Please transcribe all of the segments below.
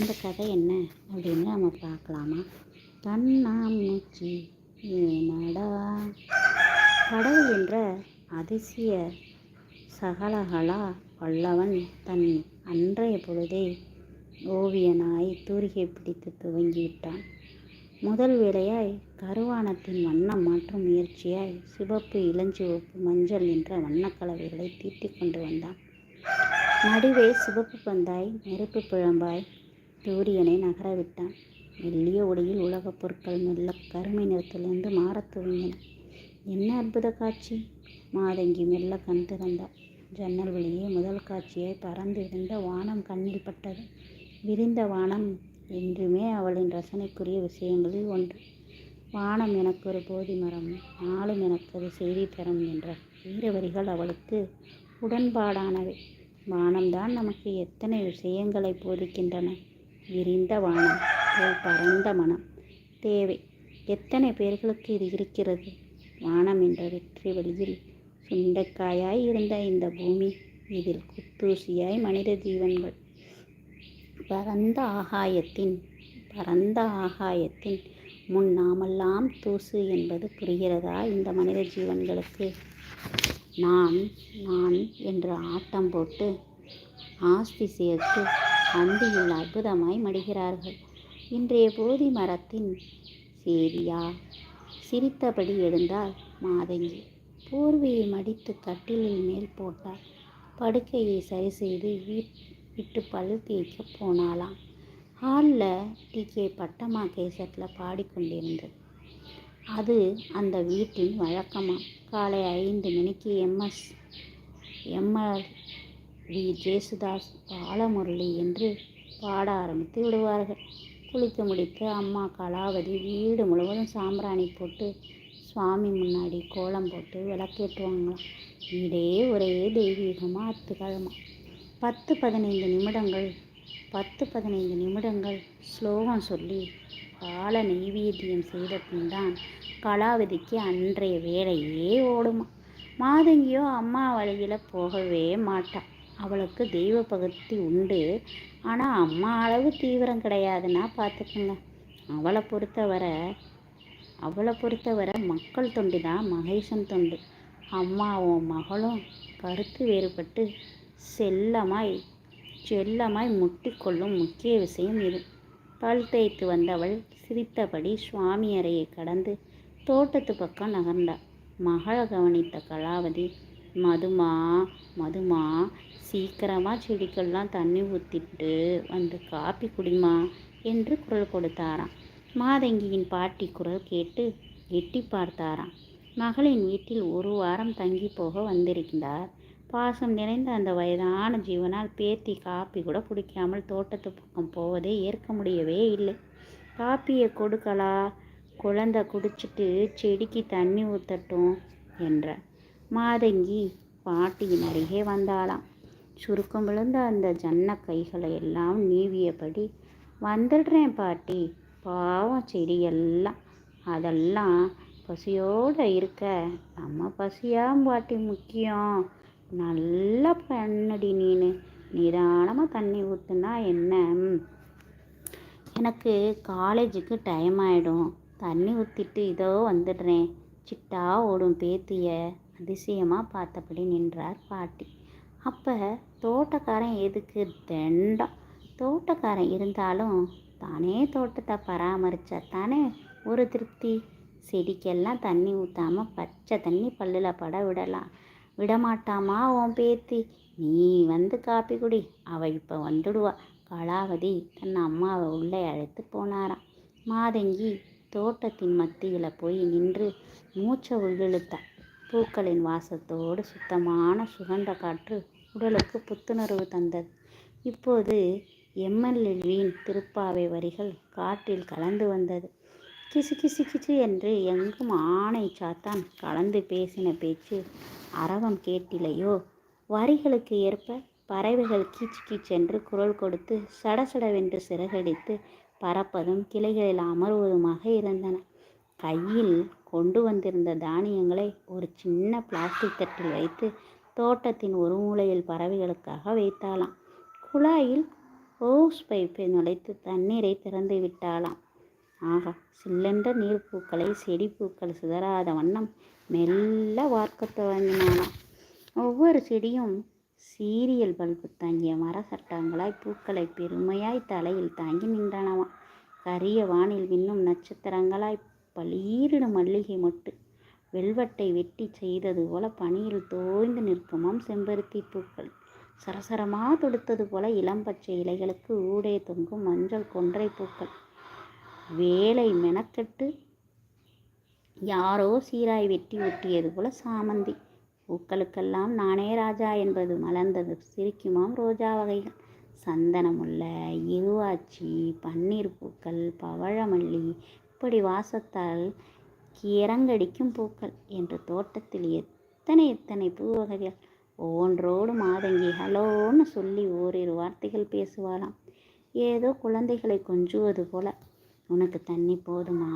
அந்த கதை என்ன அப்படின்னு நம்ம பார்க்கலாமா? தன்னாமூச்சி ஏனடா? கடவுள் என்ற அதிசய சகலகலா வல்லவன் தன் அன்றைய பொழுதே ஓவியனாய் தூரிகை பிடித்து துவங்கிவிட்டான். முதல் வேளையாய் கருவானத்தின் வண்ணம் மாற்றும் முயற்சியாய் சிவப்பு இளஞ்சிவப்பு மஞ்சள் என்ற வண்ணக்கலவைகளை தீட்டிக் கொண்டு வந்தான். நடுவே சிவப்பு பந்தாய் நெருப்பு பிழம்பாய் சூரியனை நகரவிட்டான். மெல்லிய ஒளியில் உலகப் பொருட்கள் மெல்ல கருமை நிறத்திலிருந்து மாறத் துவங்கின. என்ன அற்புத காட்சி? மாதங்கி மெல்ல கண் திறந்தாள் ஜன்னல் வழியே முதல் காட்சியை பறந்து இருந்த வானம் கண்ணில் பட்டது. விரிந்த வானம் என்றுமே அவளின் ரசனைக்குரிய விஷயங்களில் ஒன்று. வானம் எனக்கு ஒரு போதி மரம் நாளும் எனக்கு அது செய்தி தரும் என்ற வீரவரிகள் அவளுக்கு உடன்பாடானவை. வானம்தான் நமக்கு எத்தனை விஷயங்களை போதிக்கின்றன? விரிந்த வானம் ஒரு பரந்த மனம். தேவை. எத்தனை பேர்களுக்கு இது இருக்கிறது? வானம் என்ற வெற்றி வழியில் சுண்டைக்காயாய் இருந்த இந்த பூமி இதில் குத்தூசியாய் மனித ஜீவன்கள். பரந்த ஆகாயத்தின் பரந்த ஆகாயத்தின் முன் நாமெல்லாம் தூசு என்பது புரிகிறதா இந்த மனித ஜீவன்களுக்கு? நான் நான் என்று ஆட்டம் போட்டு ஆஸ்தி சேர்த்து அந்தியில் அற்புதமாய் மடிகிறார்கள். இன்றைய போதி மரத்தின் சேரியா சிரித்தபடி எழுந்தால் மாதங்கி. போர்வையை மடித்து கட்டிலில் மேல் போட்டார் படுக்கையை சரி செய்து வீட் விட்டு பழு தேய்க்க போனாலாம் ஹாலில் டிகே பட்டம்மா கேசட்டில் பாடிக்கொண்டிருந்தது. அது அந்த வீட்டின் வழக்கமாக காலை ஐந்து மணிக்கு MS MR V Jesudas Balamurali என்று பாட ஆரம்பித்து விடுவார்கள். குளித்து முடித்து அம்மா கலாவதி வீடு முழுவதும் சாம்பிராணி போட்டு சுவாமி முன்னாடி கோலம் போட்டு விளக்கேற்றுவாங்களாம். வீடே ஒரே தெய்வீகமாக அத்துக்கழமா பத்து பதினைந்து நிமிடங்கள் பத்து பதினைந்து நிமிடங்கள் ஸ்லோகம் சொல்லி கால நெய்வேத்தியம் செய்த பின்தான் கலாவதிக்கு அன்றைய வேலையே ஓடுமா. மாதங்கியோ அம்மா வழியில் போகவே மாட்டாள் அவளுக்கு தெய்வ பக்தி உண்டு. ஆனால் அம்மா அளவு தீவிரம் கிடையாதுன்னா பார்த்துக்குங்க. அவளை பொறுத்தவரை அவளை பொறுத்தவரை மக்கள் தொண்டு தான் மகேசன் தொண்டு. அம்மாவும் மகளும் கருத்து வேறுபட்டு செல்லமாய் செல்லமாய் முட்டிக்கொள்ளும் முக்கிய விஷயம் இது. பல் தேய்த்து வந்தவள் சிரித்தபடி சுவாமி அறையை கடந்து தோட்டத்து பக்கம் நகர்ந்தாள் மகளை கவனித்த கலாவதி மதுமா மதுமா சீக்கிரமாக செடிக்கெல்லாம் தண்ணி ஊற்றிட்டு வந்து காப்பி குடிமா என்று குரல் கொடுத்தாராம். மாதங்கியின் பாட்டி குரல் கேட்டு எட்டி பார்த்தாராம். மகளின் வீட்டில் ஒரு வாரம் தங்கி போக வந்திருந்தார். பாசம் நிறைந்த அந்த வயதான ஜீவனால் பேத்தி காப்பி கூட குடிக்காமல் தோட்டத்து பக்கம் போவதை ஏற்க முடியவே இல்லை. காப்பியை கொடுக்கலா? குழந்தை குடிச்சிட்டு செடிக்கு தண்ணி ஊற்றட்டும் என்ற மாதங்கி பாட்டியின் அருகே வந்தாளாம். சுருக்கம் விழுந்த அந்த ஜன்ன கைகளை எல்லாம் நீவியபடி வந்துடுறேன் பாட்டி பாவம் செடியெல்லாம் அதெல்லாம் பசியோடு இருக்க. நம்ம பசியாம் பாட்டி முக்கியம். நல்லா பண்ணடி நீனு. நிதானமாக தண்ணி ஊற்றுனா என்ன? எனக்கு காலேஜுக்கு டைம் ஆகிடும் தண்ணி ஊற்றிட்டு இதோ வந்துடுறேன். சிட்டா ஓடும் பேத்திய. அதிசயமாக பார்த்தபடி நின்றார் பாட்டி. அப்போ தோட்டக்காரன் எதுக்கு தெண்டம் தோட்டக்காரன் இருந்தாலும் தானே தோட்டத்தை பராமரித்தா தானே ஒரு திருப்தி? செடிக்கெல்லாம் தண்ணி ஊற்றாமல் பச்சை தண்ணி பல்லில் பட விடலாம். விடமாட்டாமா உன் பேத்தி? நீ வந்து காப்பி குடி அவள் இப்போ வந்துடுவா. கலாவதி தன் அம்மாவை உள்ளே அழைத்து போனாராம். மாதங்கி தோட்டத்தின் மத்தியில் போய் நின்று மூச்சை உள்ளிழுத்தா பூக்களின் வாசத்தோடு சுத்தமான சுகந்த காற்று உடலுக்கு புத்துணர்வு தந்தது. இப்போது எம்எல்ஏவின் திருப்பாவை வரிகள் காற்றில் கலந்து வந்தது. கிசு கிசு கிசு என்று எங்கும் ஆணை சாத்தான் கலந்து பேசின பேச்சு அரவம் கேட்டிலையோ? வரிகளுக்கு ஏற்ப பறவைகள் கீச் கீச் என்று குரல் கொடுத்து சடசடவென்று சிறகடித்து பறப்பதும் கிளைகளில் அமர்வதுமாக இருந்தன. கையில் கொண்டு வந்திருந்த தானியங்களை ஒரு சின்ன பிளாஸ்டிக் தட்டில் வைத்து தோட்டத்தின் ஒரு மூலையில் பறவைகளுக்காக வைத்தாளாம். குழாயில் ஓஸ் பைப்பை நுழைத்து தண்ணீரை திறந்து விட்டாலாம் ஆகா சில்லென்ற நீர்ப்பூக்களை செடிப்பூக்கள் சிதறாத வண்ணம் மெல்ல வார்க்க துவங்கினானாம் ஒவ்வொரு செடியும் சீரியல் பல்பு தாங்கிய மர சட்டங்களாய் பூக்களை பெருமையாய் தலையில் தாங்கி நின்றனவாம் கரிய வானில் விண்ணும் நட்சத்திரங்களாய் பளீரிடும் மல்லிகை மொட்டு. வெல்வெட்டை வெட்டி செய்தது போல பனியில் தோய்ந்து நிற்குமாம் செம்பருத்தி பூக்கள். சரசரமாக தொடுத்தது போல இளம்பச்சை இலைகளுக்கு ஊடே தொங்கும் மஞ்சள் கொன்றை பூக்கள். வேலை மெனக்கெட்டு யாரோ சீராய் வெட்டி ஒட்டியது போல சாமந்தி. பூக்களுக்கெல்லாம் நானே ராஜா என்பது மலர்ந்தது. சிரிக்குமாம் ரோஜா வகைகள். சந்தனமுல்லை இருவாச்சி பன்னீர் பூக்கள் பவழமல்லி இப்படி வாசத்தால் கிறங்கடிக்கும் பூக்கள் என்று தோட்டத்தில் எத்தனை எத்தனை பூ வகைகள்? ஒவ்வொன்றோடு மாதங்கி ஹலோன்னு சொல்லி ஓரிரு வார்த்தைகள் பேசுவாளாம். ஏதோ குழந்தைகளை கொஞ்சுவது போல. உனக்கு தண்ணி போதுமா?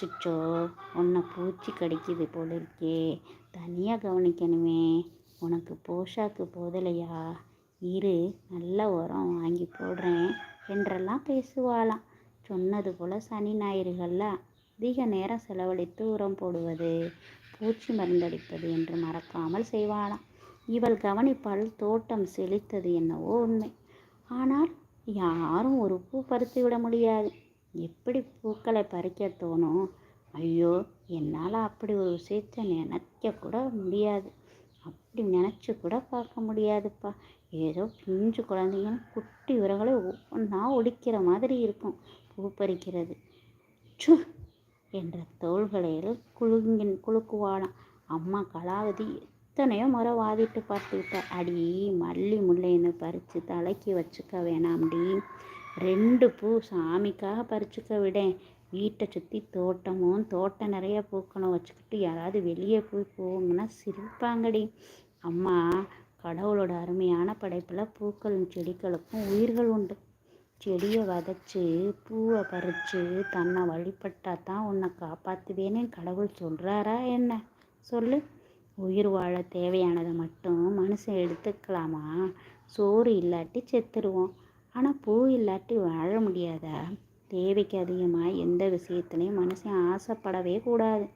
சுச்சோ உன்னை பூச்சி கடிக்குது போல இருக்கே. தனியாக கவனிக்கணுமே. உனக்கு போஷாக்கு போதலையா? இரு நல்ல உரம் வாங்கி போடுறேன் என்றெல்லாம் பேசுவாளாம். சொன்னது போல் சனி ஞாயிறுகளில் அதிக நேரம் செலவழித்து உரம் போடுவது பூச்சி மருந்தடிப்பது என்று மறக்காமல் செய்வாளாம். இவள் கவனிப்பால் தோட்டம் செழித்தது என்னவோ உண்மை. ஆனால் யாரும் ஒரு பூ பறித்து விட முடியாது. எப்படி பூக்களை பறிக்க தோணும்? ஐயோ என்னால் அப்படி ஒரு விஷயத்தை நினைக்க கூட முடியாது. அப்படி நினச்சி கூட பார்க்க முடியாதுப்பா. ஏதோ பிஞ்சு குழந்தைங்களும் குட்டி உரங்களை ஒவ்வொன்றா ஒடிக்கிற மாதிரி இருக்கும். பூப்பறிக்கிறது சு என்ற தோள்களையில் குழுங்கின் குலுக்குவாளாம் அம்மா கலாவதி எத்தனையோ முறை வாதிட்டு பார்த்துக்கிட்ட. அடி மல்லி முல்லைன்னு பறித்து தலைக்கு வச்சுக்க வேணாம்டி. ரெண்டு பூ சாமிக்காக பறிச்சுக்க விடேன். வீட்டை சுற்றி தோட்டமும் தோட்டம் நிறைய பூக்கணும் வச்சுக்கிட்டு யாராவது வெளியே போய் போங்கன்னா சிரிப்பாங்கடி. அம்மா கடவுளோட அருமையான படைப்பில் பூக்களும் செடிகளுக்கும் உயிர்கள் உண்டு. செடியை வதச்சு பூவை பறித்து தன்னை வழிபட்டா தான் உன்னை காப்பாற்றுவேன்னு கடவுள் சொல்கிறாரா என்ன? சொல்லு. உயிர் வாழ தேவையானதை மட்டும் மனுஷன் எடுத்துக்கலாமா? சோறு இல்லாட்டி செத்துருவோம். ஆனால் பூ இல்லாட்டி வாழ முடியாதா? தேவைக்கு அதிகமாக எந்த விஷயத்துலையும் மனுஷன் ஆசைப்படவே கூடாது.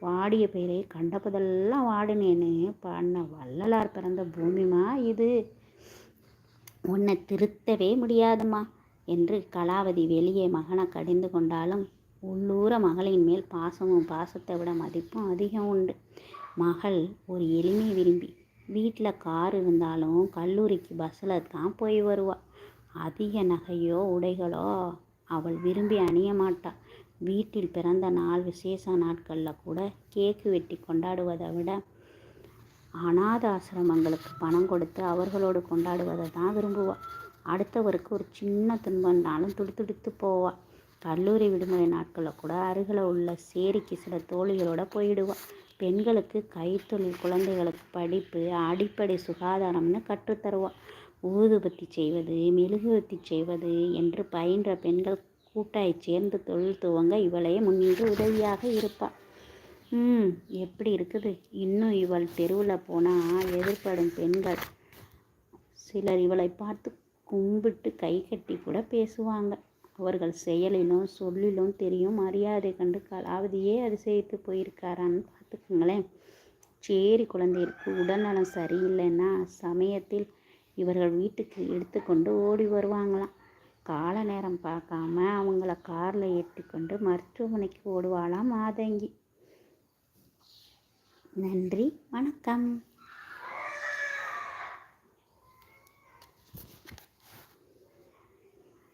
வாடிய பேரை கண்டபதெல்லாம் வாடினேன்னு பாடின வள்ளலார் பிறந்த பூமிமா இது. உன்னை திருத்தவே முடியாதுமா என்று கலாவதி வெளியே மகனை கடிந்து கொண்டாலும் உள்ளூர மகளின் மேல் பாசமும் பாசத்தை விட மதிப்பும் அதிகம் உண்டு. மகள் ஒரு எளிமை விரும்பி வீட்டில் கார் இருந்தாலும் கல்லூரிக்கு பஸ்ஸில் தான் போய் வருவாள் அதிக நகையோ உடைகளோ அவள் விரும்பி அணிய மாட்டாள் வீட்டில் பிறந்த நாள் விசேஷ நாட்களில் கூட கேக்கு வெட்டி கொண்டாடுவதை விட அநாத ஆசிரமங்களுக்கு பணம் கொடுத்து அவர்களோடு கொண்டாடுவதை தான் விரும்புவாள் அடுத்தவருக்கு ஒரு சின்ன துன்பம்னாலும் துடித்துடித்து போவாள் கல்லூரி விடுமுறை நாட்களில் கூட அருகில் உள்ள சேரிக்கு சில தோழிகளோட போயிடுவாள் பெண்களுக்கு கைத்தொழில் குழந்தைகளுக்கு படிப்பு அடிப்படை சுகாதாரம்னு கற்றுத்தருவாள் ஊதுபத்தி செய்வது மெழுகுவத்தி செய்வது என்று பயின்ற பெண்கள் கூட்டாய் சேர்ந்து தொழில் துவங்க இவளையே முன்னின்று உதவியாக இருப்பாள் ம் எப்படி இருக்குது? இன்னும் இவள் தெருவில் போனால் எதிர்படும் பெண்கள் சிலர் இவளை பார்த்து கும்பிட்டு கை கட்டி கூட பேசுவாங்க. அவர்கள் செயலிலும் சொல்லிலும் தெரியும். மரியாதை கண்டு கலாவதியே அதிசயித்து போயிருக்காரான்னு பார்த்துக்குங்களேன். சேரி குழந்தைகளுக்கு உடல்நலம் சரியில்லைன்னா சமயத்தில் இவர்கள் வீட்டுக்கு எடுத்துக்கொண்டு ஓடி வருவாங்களாம். கால நேரம் பார்க்காம அவங்கள காரில் ஏற்றிக்கொண்டு மருத்துவமனைக்கு ஓடுவாளாம் மாதங்கி. நன்றி. வணக்கம்.